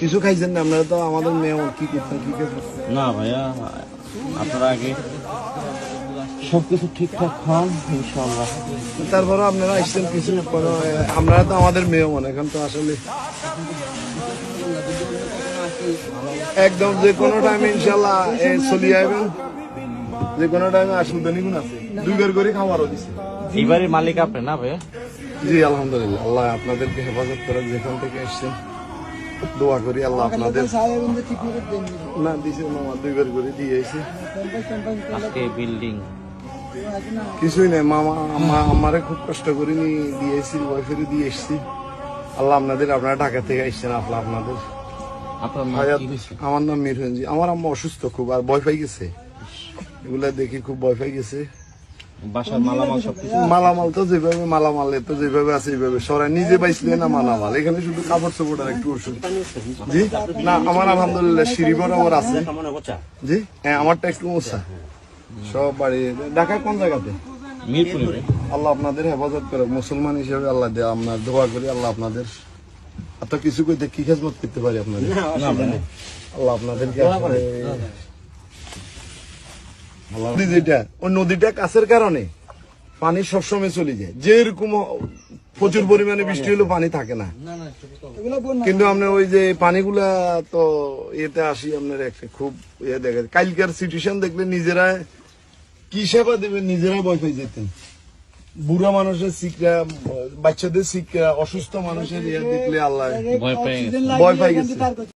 কিছু খাইছেন না? আপনারা তো আমাদের মেহমান কি করতেন কি না ভাইয়া আপনারা আগে সবকিছু ঠিকঠাক খান ইনশাল্লাহ তারপরে আপনারা আসছেন কিছু আপনারা তো আমাদের মেহমান এখন তো আসলে একদম যে কোনো টাইমে ইনশাল্লাহ চলি আইবেন। যে কোনো টাইমে আসুন নিগুন আছে। করে খাবারও দিছে। এবারের মালিক আপনি না ভাইয়া? জি আলহামদুলিল্লাহ। আল্লাহ আপনাদেরকে হেফাজত করার যেখান থেকে আসছেন। দোয়া করি আল্লাহ আপনাদের না দিছে মামা দুই বের করে দিয়ে এসে আজকে বিল্ডিং কিছুই নাই মামা আমা আমারে খুব কষ্ট করে নিয়ে দিয়েছি ওয়াইফের দিয়ে এসছি আল্লাহ আপনাদের আপনারা ঢাকা থেকে আসছেন আল্লাহ আপনাদের। আমার নাম মিরহনজি। আমার আম্মা অসুস্থ খুব আর ভয় পাই গেছে। এগুলা দেখি খুব ভয় পাই গেছে। মালামাল তো যেভাবে মালামাল তো যেভাবে আছে এইভাবে। সরাই নিজে পাইছিলে না মালামাল। এখানে শুধু কাপড় চোপড় আর একটু ওষুধ। জি? না আমার আলহামদুলিল্লাহ সিঁড়ি বরাবর আছে। জি? হ্যাঁ আমারটা একটু মোছা। সব বাড়ি ঢাকায় কোন জায়গাতে? মিরপুরে আল্লাহ আপনাদের হেফাজত করে মুসলমান হিসেবে আল্লাহ দেয় আপনার দোয়া করি আল্লাহ আপনাদের এত কিছু করে কি খেজমত করতে পারি আপনাদের? আল্লাহ আপনাদেরকে আসলে- নদী যেটা ওই নদীটা কাছের কারণে পানি সবসময় চলে যায়। যেরকম প্রচুর পরিমাণে বৃষ্টি হলেও পানি থাকে না। কিন্তু আপনার ওই যে পানিগুলা তো এতে আসি আপনার একটা খুব ইয়ে দেখা। যায়। কালকার সিচুয়েশন দেখলে নিজেরা কি সেবা দেবেন নিজেরা ভয় পেয়ে যেতেন। বুড়া মানুষের শিক্ষা বাচ্চাদের শিক্ষা অসুস্থ মানুষের ইয়ে দেখলে আল্লাহ ভয় ভয় পাই গেছে।